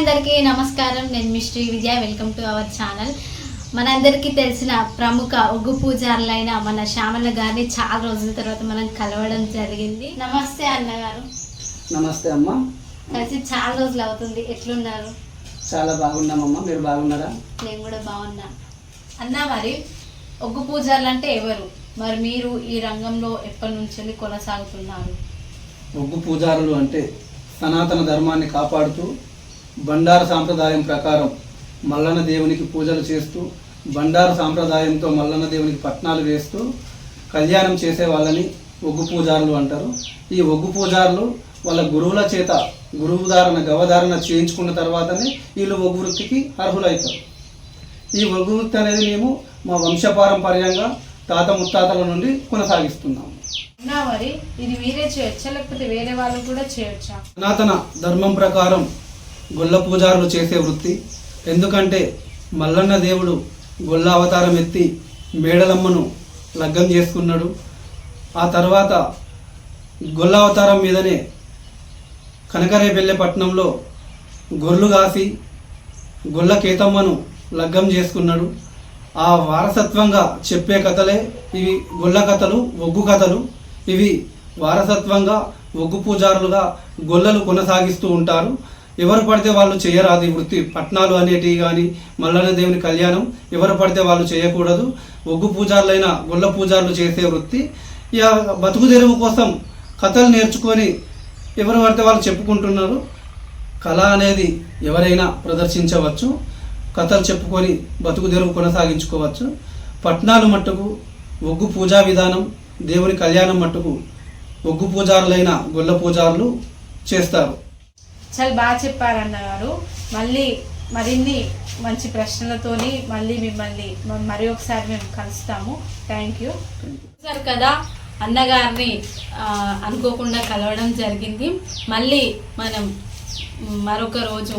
అందరికీ నమస్కారం. నేను మీ Sri Vidya. Welcome to our channel. మనందరికీ తెలిసిన ప్రముఖ ఒగ్గు పూజారులైన మన శ్యామల గారిని చాలా రోజుల తర్వాత మనం కలవడం జరిగింది. నమస్తే అన్నగారు. నమస్తే అమ్మ. కలిసి చాలా రోజులు అవుతుంది. ఎట్లున్నారు? చాలా బాగున్నామమ్మా. మీరు బాగున్నారా? నేను కూడా బాగున్నాను అన్న మరి ఒగ్గు పూజారులు అంటే ఎవరు? మరి మీరు ఈ రంగంలో ఎప్పటి నుంచి కొనసాగుతున్నారు? ఒగ్గు పూజారులు అంటే సనాతన ధర్మాన్ని కాపాడుతూ బండారు సాంప్రదాయం ప్రకారం మల్లన్న దేవునికి పూజలు చేస్తూ బండారు సాంప్రదాయంతో మల్లన్న దేవునికి పట్నాలు వేస్తూ కళ్యాణం చేసే వాళ్ళని ఒగ్గు పూజారులు అంటారు. ఈ ఒగ్గు పూజారులు వాళ్ళ గురువుల చేత గురువు ధారణ గవధారణ చేయించుకున్న తర్వాతనే వీళ్ళు ఒగ్గు వృత్తికి అర్హులవుతారు ఈ ఒగ్గు వృత్తి అనేది మేము మా వంశపారంపర్యంగా తాత ముత్తాతల నుండి కొనసాగిస్తున్నాము. ఇది మీరే చేయొచ్చా లేకపోతే వేరే వాళ్ళు కూడా చేయొచ్చా? సనాతన ధర్మం ప్రకారం గొల్ల పూజారులు చేసే వృత్తి. ఎందుకంటే మల్లన్న దేవుడు గొల్ల అవతారం ఎత్తి మేడలమ్మను లగ్గం చేసుకున్నాడు. ఆ తర్వాత గొల్ల అవతారం మీదనే కనకరేపల్లె పట్టణంలో గొర్రెలు కాసి గొల్ల కేతమ్మను లగ్గం చేసుకున్నాడు. ఆ వారసత్వంగా చెప్పే కథలే ఇవి గొల్ల కథలు ఒగ్గు కథలు. ఇవి వారసత్వంగా ఒగ్గు పూజారులుగా గొల్లలు కొనసాగిస్తూ ఉంటారు. ఎవరు పడితే వాళ్ళు చేయరాదు ఈ వృత్తి. పట్నాలు అనేటివి కానీ మల్లన్న దేవుని కళ్యాణం ఎవరు పడితే వాళ్ళు చేయకూడదు. ఒగ్గు పూజారులైన గొల్ల పూజారులు చేసే వృత్తి. ఇక బతుకు తెరువు కోసం కథలు నేర్చుకొని ఎవరు పడితే వాళ్ళు చెప్పుకుంటున్నారు. కళ అనేది ఎవరైనా ప్రదర్శించవచ్చు. కథలు చెప్పుకొని బతుకు తెరువు కొనసాగించుకోవచ్చు. పట్నాలు మట్టుకు ఒగ్గు పూజా విధానం దేవుని కళ్యాణం మట్టుకు ఒగ్గు పూజారులైన గొల్ల పూజారులు చేస్తారు. చాలా బాగా చెప్పారన్న గారు మళ్ళీ మరిన్ని మంచి ప్రశ్నలతోని మళ్ళీ మిమ్మల్ని మరి ఒకసారి మేము కలుస్తాము. థ్యాంక్ యూ సార్ కదా అన్నగారిని అనుకోకుండా కలవడం జరిగింది. మళ్ళీ మనం మరొక రోజు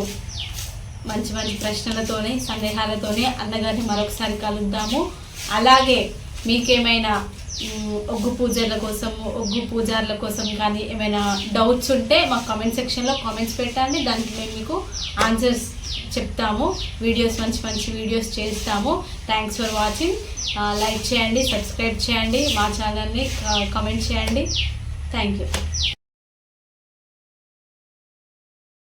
మంచి మంచి ప్రశ్నలతోనే సందేహాలతోనే అన్నగారిని మరొకసారి కలుద్దాము. అలాగే మీకేమైనా ఒగ్గు పూజల కోసం ఒగ్గు పూజార్ల కోసం కానీ ఏమైనా డౌట్స్ ఉంటే మా కామెంట్ సెక్షన్లో కామెంట్స్ పెట్టండి. దానికి మేము మీకు ఆన్సర్స్ చెప్తాము. వీడియోస్ మంచి మంచి వీడియోస్ చేస్తాము. థ్యాంక్స్ ఫర్ వాచింగ్ లైక్ చేయండి సబ్స్క్రైబ్ చేయండి. మా ఛానల్ని కామెంట్ చేయండి. Thank you